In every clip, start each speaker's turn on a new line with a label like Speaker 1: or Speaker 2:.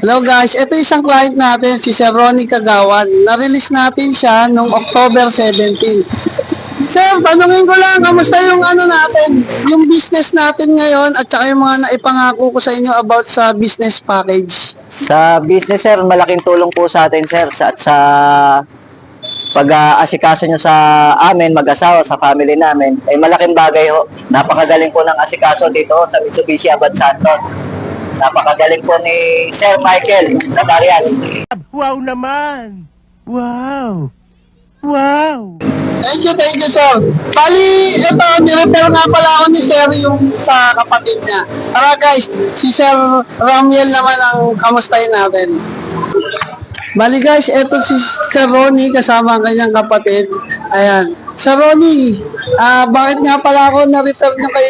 Speaker 1: Hello guys, ito isang client natin, si Sir Ronnie Kagawan. Na-release natin siya noong October 17. Sir, tanungin ko lang, kamusta yung ano natin, yung business natin ngayon at saka yung mga naipangako ko sa inyo about sa business package.
Speaker 2: Sa business, sir, malaking tulong po sa atin, sir, sa, at sa pag-aasikaso nyo sa amin, mag-asawa, sa family namin, ay malaking bagay ho. Napakagaling po ng asikaso dito sa Mitsubishi Abad Santos. Napakagaling po ni Sir Michael Sabarias.
Speaker 3: Wow naman! Wow! Wow!
Speaker 1: Thank you, thank you sir. Bali, ito, nirefer nga pala ako ni Sir yung sa kapatid niya. Tara guys, si Sir Ramiel naman ang kamustahin natin. Bali guys, ito si Sir Ronnie kasama ang kanyang kapatid. Ayan. Sir Ronnie, ah bakit nga pala ako na-refer nyo kay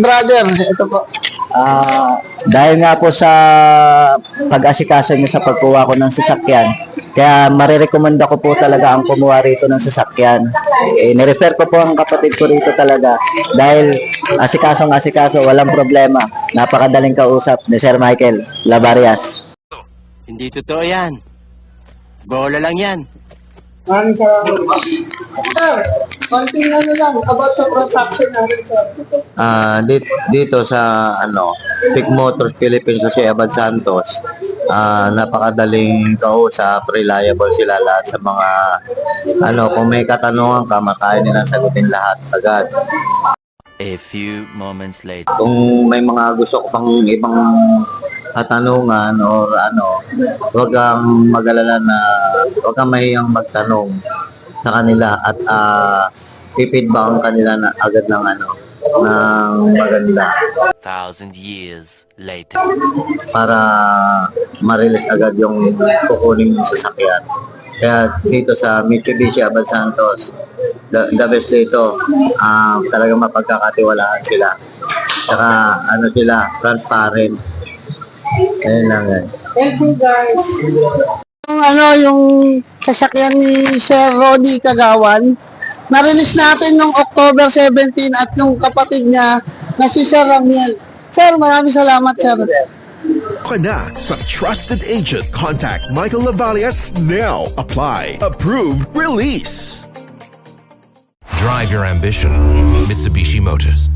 Speaker 1: brother? Ito po.
Speaker 2: Ah, dahil nga po sa pag-asikaso nyo sa pagkuha ko ng sasakyan, kaya marirekomenda ko po talaga ang kumuha rito ng sasakyan. Eh, nirefer ko po ang kapatid ko rito talaga dahil asikasong asikaso, walang problema. Napakadaling kausap ni Sir Michael Labarias.
Speaker 3: Hindi totoo yan. Bola lang yan.
Speaker 1: Maraming salamat. Konting ano lang, about sa transaction natin, sir.
Speaker 4: Ah, dito, dito sa ano, Pick Motors Philippines Jose Abad Santos, ah, napakadaling kausap, reliable sila lahat sa mga ano, kung may katanungan ka, makaya nilang sagutin lahat agad.
Speaker 5: A few moments later.
Speaker 4: Kung may mga gusto ko pang ibang katanungan or ano, huwag kang mag-alala na huwag kang mahiyang magtanong sa kanila at ah, pipidback kanila na agad ng ano, ng maganda.
Speaker 5: Thousand years later.
Speaker 4: para ma-release agad yung kukunin yung sasakyan. Kaya dito sa Mitsubishi Abad Santos, the, the best dito, ah talagang mapagkakatiwalaan sila. Saka ano sila, transparent. Ayun lang yan.
Speaker 1: Thank you, guys. Yung ano, yung sasakyan ni Sir Ronnie Kagawan, na-release natin noong October 17 at yung kapatid niya na si Sir Ramiel. Sir, maraming salamat, sir.
Speaker 6: ka na sa trusted agent. Contact Michael Lavalias now. Apply. Approved. Release.
Speaker 7: Drive your ambition. Mitsubishi Motors.